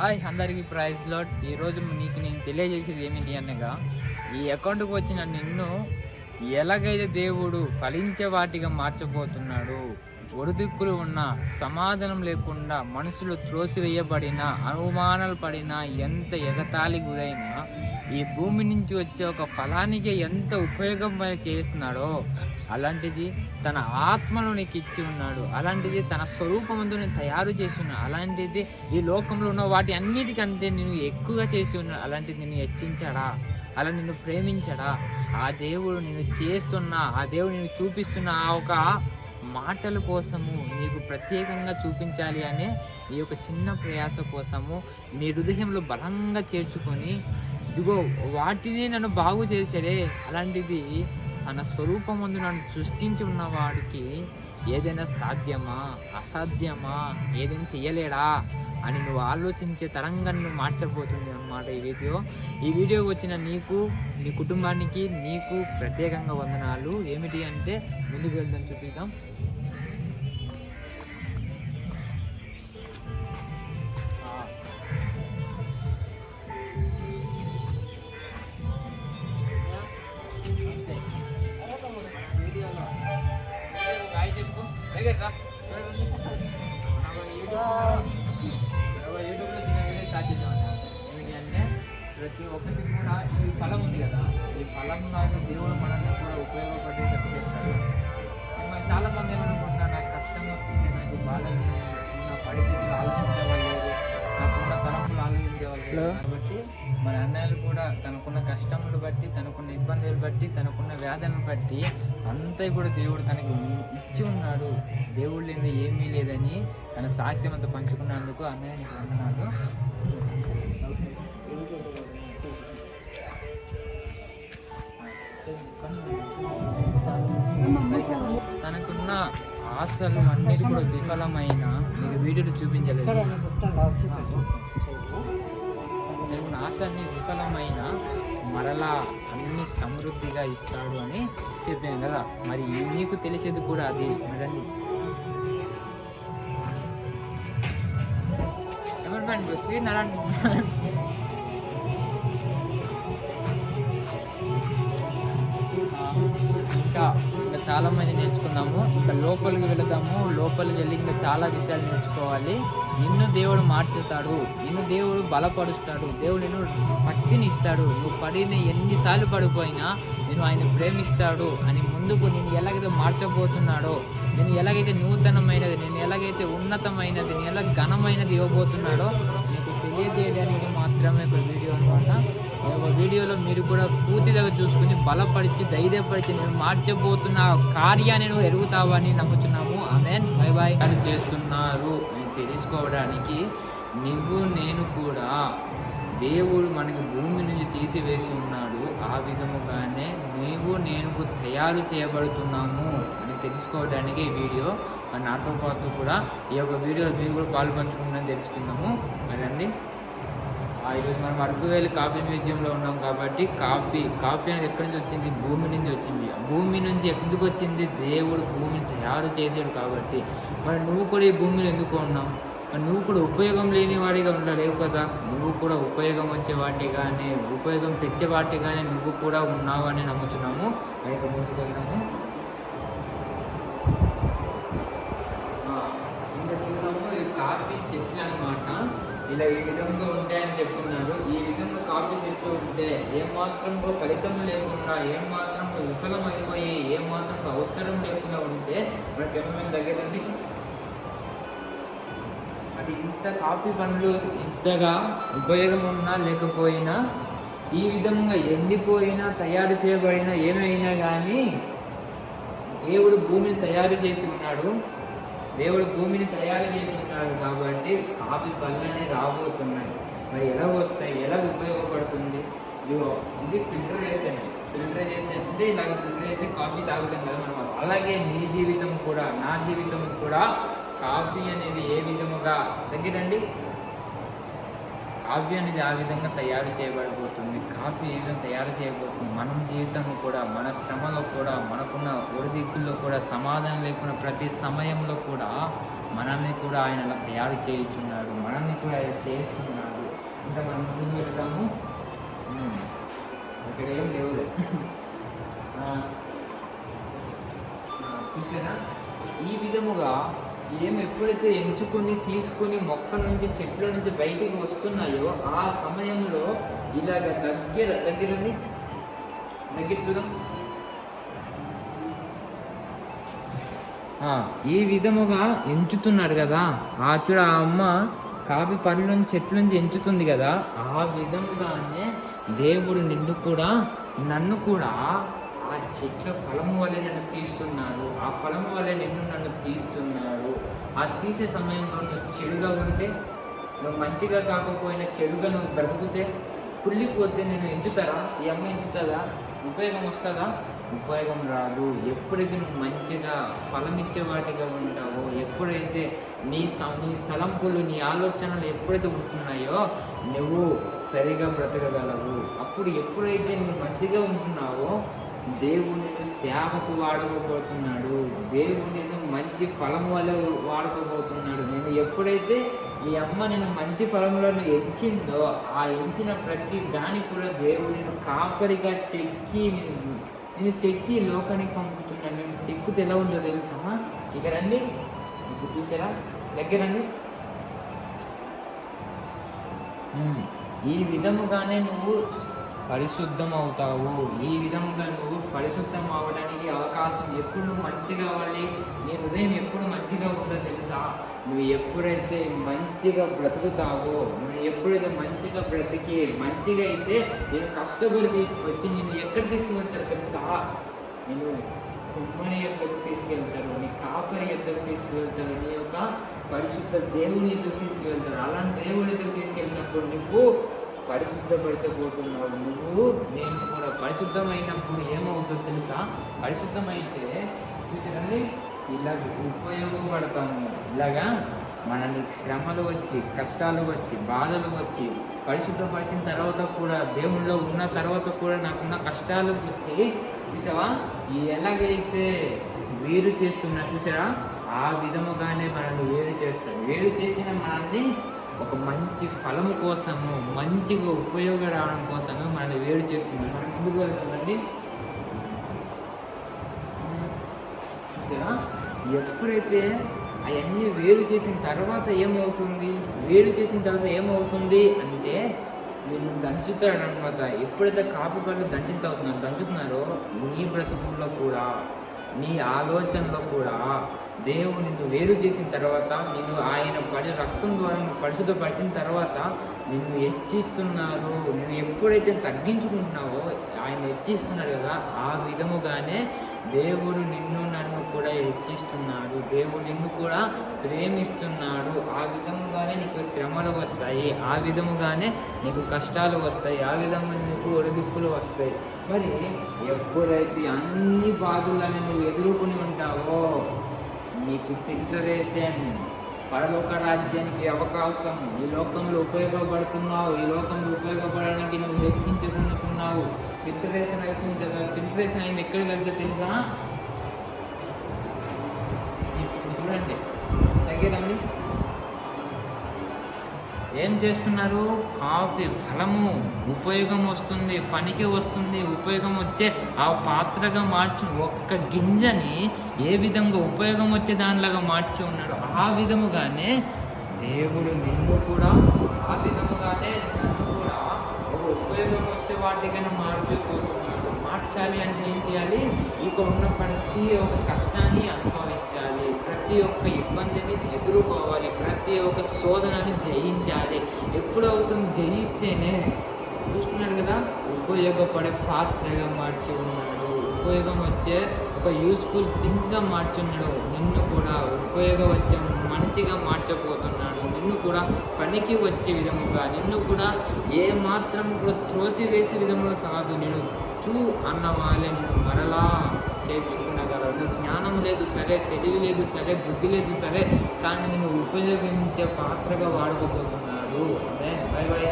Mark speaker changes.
Speaker 1: Hi అందరికీ praise lot ఈరోజు నీకు నేను తెలియజేసేది ఏమిటి అనగా ఈ అకౌంట్కి వచ్చిన నిన్ను ఎలాగైతే దేవుడు ఫలించే వాటిగా మార్చబోతున్నాడు ఒడిదుక్కులు ఉన్న సమాధానం లేకుండా మనుషులు త్రోసివేయబడిన అనుమానాలు పడిన ఎంత ఎగతాళి గురైనా ఈ భూమి నుంచి వచ్చే ఒక ఫలానికి ఎంత ఉపయోగం చేస్తున్నాడో అలాంటిది తన ఆత్మను నీకు ఇచ్చి ఉన్నాడు. అలాంటిది తన స్వరూపమందు నేను తయారు చేసి ఉన్నాడు అలాంటిది ఈ లోకంలో ఉన్న వాటి అన్నిటికంటే నేను ఎక్కువగా చేసి ఉన్నాడు అలాంటిది నేను హెచ్చించాడా? అలా నిన్ను ప్రేమించడా? ఆ దేవుడు నిన్ను చేస్తున్న ఆ దేవుడు నిన్ను చూపిస్తున్న ఆ ఒక మాటల కోసము నీకు ప్రత్యేకంగా చూపించాలి అనే ఈ యొక్క చిన్న ప్రయాస కోసము నీ హృదయంలో బలంగా చేర్చుకొని ఇదిగో వాటిని నన్ను బాగు చేసాడే. అలాంటిది తన స్వరూపం ముందు నన్ను సృష్టించి ఉన్నవాడికి ఏదైనా సాధ్యమా? అసాధ్యమా? ఏదైనా చేయలేడా అని నువ్వు ఆలోచించే తరంగాన్ని నువ్వు మార్చబోతుంది అనమాట ఈ వీడియో. ఈ వీడియోకి వచ్చిన నీకు నీ కుటుంబానికి నీకు ప్రత్యేకంగా వందనాలు. ఏమిటి అంటే ముందుకు వెళ్దాం చూపిద్దాం. ప్రతి ఒక్కరికి కూడా ఈ ఫలం ఉంది కదా. ఈ ఫలం లాగా దేవుడు మనల్ని కూడా ఉపయోగపడేటట్టు చేస్తాడు. చాలా మంది ఏమనుకుంటున్నారు నాకు కష్టం వస్తుంది నాకు బాధ నా పరిస్థితులు ఆలోచించే వాళ్ళు లేరు నాకున్న తలంపులు ఆలోచించే వాళ్ళు లేరు కాబట్టి మన అన్నయ్యలు కూడా తనకున్న కష్టములు బట్టి తనకున్న ఇబ్బందులు బట్టి తనకున్న వ్యాధులను బట్టి అంతా కూడా దేవుడు తనకి ఇచ్చి ఉన్నాడు. దేవుడు లేని ఏమీ లేదని తన సాక్ష్యం అంతా పంచుకున్నందుకు అన్నయ్య నీకు వందనాలు. ఆశలు అన్నిటి కూడా విఫలమైన మీకు వీడియోలు చూపించలేదు. ఆశల్ని విఫలమైన మరలా అన్ని సమృద్ధిగా ఇస్తాడు అని చెప్పాను కదా. మరి మీకు తెలిసేది కూడా అది. రండి. ఎవరి పని స్క్రీన్ చాలా మంది నేర్చుకున్నాము ఇంకా లోపలికి వెళదాము లోపలికి వెళ్ళి ఇంకా చాలా విషయాలు నేర్చుకోవాలి. నిన్ను దేవుడు మార్చుతాడు నిన్ను దేవుడు బలపరుస్తాడు దేవుడు నిన్ను శక్తిని ఇస్తాడు. నువ్వు పడిన ఎన్నిసార్లు పడిపోయినా నేను ఆయన ప్రేమిస్తాడు అని ముందుకు నేను ఎలాగైతే మార్చబోతున్నాడో నేను ఎలాగైతే నూతనమైనది నేను ఎలాగైతే ఉన్నతమైనది నేను ఎలా ఘనమైనది ఇవ్వబోతున్నాడో నీకు తెలియజేయడానికి మాత్రమే ఒక వీడియో అనమాట ఈ యొక్క వీడియోలో మీరు కూడా పూర్తిగా చూసుకుని బలపరిచి ధైర్యపరిచి నేను మార్చబోతున్న కార్యాన్ని నువ్వు ఎరుగుతావని నమ్ముతున్నాము ఆమె బై బాయ్ అని చేస్తున్నారు. అని తెలుసుకోవడానికి నువ్వు నేను కూడా దేవుడు మనకి భూమి నుంచి తీసివేసి ఉన్నాడు. ఆ విధముగానే నీవు నేను తయారు చేయబడుతున్నాము అని తెలుసుకోవడానికి ఈ వీడియో మన నాతో పాటు కూడా ఈ యొక్క వీడియో మీరు కూడా పాలు తెలుసుకుందాము. మరి అండి ఈరోజు మనం అరకువేలి కాఫీ మ్యూజియంలో ఉన్నాం కాబట్టి కాఫీ కాఫీ అనేది ఎక్కడి నుంచి వచ్చింది? భూమి నుంచి వచ్చింది. భూమి నుంచి ఎందుకు వచ్చింది? దేవుడు భూమిని తయారు చేసాడు కాబట్టి. మరి నువ్వు కూడా ఈ భూమిలో ఎందుకు ఉన్నావు? మరి నువ్వు కూడా ఉపయోగం లేని వాడిగా ఉండలేవు కదా? నువ్వు కూడా ఉపయోగం వచ్చే వాటిగానే ఉపయోగం తెచ్చే వాటిగానే నువ్వు కూడా ఉన్నావు అని నమ్ముతున్నాము. మరి ఇక ముందుకు వెళ్దాము ఆ, ఇంకా చూద్దాము ఈ కాఫీ చెట్లు అన్నమాట ఇలా ఈ విధంగా ఉంటాయని చెప్తున్నారు. ఈ విధంగా కాఫీ చెట్లు ఉంటే ఏమాత్రం ఫలితం లేకుండా ఏమాత్రం విఫలమైపోయి ఏమాత్రం అవసరం లేకుండా ఉంటే మన ఏమైనా దగ్గరండి అది ఇంత కాఫీ పండ్లు ఇంతగా ఉపయోగం ఉన్నా లేకపోయినా ఈ విధంగా ఎండిపోయినా తయారు చేయబడిన ఏమైనా కానీ దేవుడు భూమిని తయారు చేసి ఉన్నాడు. దేవుడు భూమిని తయారు చేస్తున్నాడు కాబట్టి కాఫీ పళ్ళనే రాబోతున్నాయి. మరి ఎలా వస్తాయి? ఎలా ఉపయోగపడుతుంది? ఇదిగో ఇది ఫిల్టరేషన్ ఫిల్టర్ చేసి ఇలాగ ఫిల్టర్ చేసి కాఫీ తాగుతాం కదా మనం. అలాగే నీ జీవితం కూడా నా జీవితం కూడా కాఫీ అనేది ఏ విధముగా? దగ్గరండి. కాఫీ అనేది ఆ విధంగా తయారు చేయబడబోతుంది. కాఫీ ఏ విధంగా తయారు చేయబోతుంది? మనం జీవితం కూడా మన శ్రమలో కూడా మనకున్న ఒడిదిక్కుల్లో కూడా సమాధానం లేకుండా ప్రతి సమయంలో కూడా మనల్ని కూడా ఆయన అలా తయారు చేయించున్నారు మనల్ని కూడా ఆయన చేస్తున్నాడు ఇంకా మనం ముందుకు వెళ్తాము ఉమ్. ఇక్కడ ఏం లేవు. చూసారా? ఈ విధముగా ఏం ఎప్పుడైతే ఎంచుకొని తీసుకొని మొక్క నుంచి చెట్ల నుంచి బయటికి వస్తున్నాయో ఆ సమయంలో ఇలాగ దగ్గర దగ్గరని దగ్గర ఈ విధముగా ఎంచుతున్నాడు కదా. ఆ చూడ ఆ అమ్మ కాపి పళ్ళు నుంచి చెట్ల నుంచి ఎంచుతుంది కదా. ఆ విధముగానే దేవుడు నిన్ను కూడా నన్ను కూడా ఆ చెట్ల ఫలము వల్లే నన్ను తీస్తున్నాడు ఆ ఫలము వల్లే నిన్ను నన్ను తీస్తున్నాడు. ఆ తీసే సమయంలో నువ్వు చెడుగా ఉంటే నువ్వు మంచిగా కాకపోయినా చెడుగా నువ్వు బ్రతుకుతే కుళ్ళిపోతే నేను ఎంచుతారా? ఈ అమ్మ ఎంచుతుందా? ఉపయోగం వస్తుందా? ఉపయోగం రాదు. ఎప్పుడైతే నువ్వు మంచిగా ఫలం వాటిగా ఉంటావో ఎప్పుడైతే నీ నీ తలంపులు నీ ఆలోచనలు ఎప్పుడైతే ఉంటున్నాయో నువ్వు సరిగా బ్రతకగలవు. అప్పుడు ఎప్పుడైతే నువ్వు మంచిగా ఉంటున్నావో దేవుడు సేవకు వాడుకోబోతున్నాడు. దేవుడు మంచి ఫలం వల్ల వాడుకోబోతున్నాడు. నేను ఎప్పుడైతే ఈ అమ్మ నేను మంచి ఫలంలో ఎంచిందో ఆ ఎంచిన ప్రతి దానికి కూడా దేవుడు నేను కాపరిగా చెక్కి నేను నేను చెక్కి లోకానికి పంపుతున్నాను. నేను చెక్కుతే ఎలా ఉందో తెలుసా? ఇక రండి ఇప్పుడు చూసారా? దగ్గరండి. ఈ విధముగానే నువ్వు పరిశుద్ధం అవుతావు ఈ విధంగా నువ్వు పరిశుద్ధం అవడానికి అవకాశం ఎప్పుడు మంచిగా అవ్వాలి నీ హృదయం ఎప్పుడు మంచిగా ఉంటుందో తెలుసా? నువ్వు ఎప్పుడైతే మంచిగా బ్రతుకుతావో నువ్వు ఎప్పుడైతే మంచిగా బ్రతికి మంచిగా అయితే నేను కష్టపడి తీసుకొచ్చి నేను ఎక్కడ తీసుకువెళ్తారు తెలుసా? నేను కుమ్మని ఎక్కడికి తీసుకెళ్తారు నీ కాపరి ఎక్కడికి తీసుకువెళ్తారు నీ యొక్క పరిశుద్ధ దేవుని ఎదురు తీసుకువెళ్తారు? అలాంటి దేవుని ఎదురు తీసుకెళ్ళినప్పుడు నువ్వు పరిశుద్ధపరచబోతున్నావు. నువ్వు నేను కూడా పరిశుద్ధమైనప్పుడు ఏమవుతుందో తెలుసా? పరిశుద్ధమైతే చూసారండి ఇలా ఉపయోగపడతాము. ఇలాగా మనల్ని శ్రమలు వచ్చి కష్టాలు వచ్చి బాధలు వచ్చి పరిశుద్ధపరిచిన తర్వాత కూడా దేవుళ్ళో ఉన్న తర్వాత కూడా నాకున్న కష్టాలు వచ్చి చూసావా ఈ ఎలాగైతే వేరు చేస్తున్నా చూసారా ఆ విధముగానే మనల్ని వేరు చేస్తాడు. వేరు చేసిన మనల్ని ఒక మంచి ఫలము కోసము మంచిగా ఉపయోగ రావడం కోసము మనల్ని వేరు చేస్తుంది మనం ముందుకు వెళ్తుందండి ఎప్పుడైతే అవన్నీ వేరు చేసిన తర్వాత ఏమవుతుంది? వేరు చేసిన తర్వాత ఏమవుతుంది అంటే వీళ్ళు దంచుతాడు అనమాట ఎప్పుడైతే కాపు పళ్ళు దంచుతా అవుతున్నారు దంచుతున్నారో నీ బ్రతుకుల్లో కూడా నీ ఆలోచనలో కూడా దేవుడు నిన్ను వేరు చేసిన తర్వాత నిన్ను ఆయన పడి రక్తం ద్వారా నువ్వు పరిశుద్ధపరిచిన తర్వాత నిన్ను హెచ్చిస్తున్నారు నువ్వు ఎప్పుడైతే తగ్గించుకుంటున్నావో ఆయన హెచ్చిస్తున్నాడు కదా ఆ విధముగానే దేవుడు నిన్ను నన్ను కూడా హెచ్చిస్తున్నాడు. దేవుడు నిన్ను కూడా ప్రేమిస్తున్నాడు. ఆ విధముగానే నీకు శ్రమలు వస్తాయి. ఆ విధముగానే నీకు కష్టాలు వస్తాయి. ఆ విధంగా నీకు ఒడిదిప్పులు వస్తాయి. మరి ఎప్పుడైతే అన్ని బాధలను నువ్వు ఎదుర్కొని ఉంటావో నీకు ఫిల్టరేషన్ పరలోక రాజ్యానికి అవకాశం. ఈ లోకంలో ఉపయోగపడుతున్నావు. ఈ లోకంలో ఉపయోగపడడానికి నువ్వు వెచ్చించుకుంటున్నావు ఫిల్టరేషన్ అవుతుంది కదా ఫిల్టరేషన్ అయింది ఎక్కడికి కలిగితే తెలుసా? ఏం చేస్తున్నారు? కాఫీ ఫలము ఉపయోగం వస్తుంది పనికి వస్తుంది ఉపయోగం వచ్చే ఆ పాత్రగా మార్చి ఒక్క గింజని ఏ విధంగా ఉపయోగం వచ్చే దానిలాగా మార్చి ఉన్నాడు ఆ విధముగానే దేవుడు నిన్ను కూడా ఆ విధముగానే నన్ను కూడా ఒక ఉపయోగం వచ్చే వాటికైనా మార్చిపోతున్నాడు. మార్చాలి అంటే ఏం చేయాలి? ఇక ఉన్న ప్రతి ఒక్క కష్టాన్ని అనుభవించాలి. ప్రతి ఒక్క ఇబ్బందిని ఎదుర్కోవాలి. ప్రతి ఒక్క శోధనని జయించాలి. ఎప్పుడు అవుతుంది జయిస్తేనే. చూస్తున్నాడు కదా ఉపయోగపడే పాత్రగా మార్చి ఉన్నాడు. ఉపయోగం వచ్చే ఒక యూస్ఫుల్ థింగ్గా మార్చున్నాడు నిన్ను కూడా ఉపయోగం వచ్చే మనిషిగా మార్చబోతున్నాడు. నిన్ను కూడా పనికి వచ్చే విధముగా నిన్ను కూడా ఏ మాత్రం కూడా త్రోసివేసే విధముగా కాదు నేను చూ అన్న వాళ్ళే నేను మరలా చేర్చుకునగలదు జ్ఞానం లేదు సరే తెలివి లేదు సరే బుద్ధి లేదు సరే కానీ నేను ఉపయోగించే పాత్రగా వాడుకోబోతున్నాడు అదే బై బై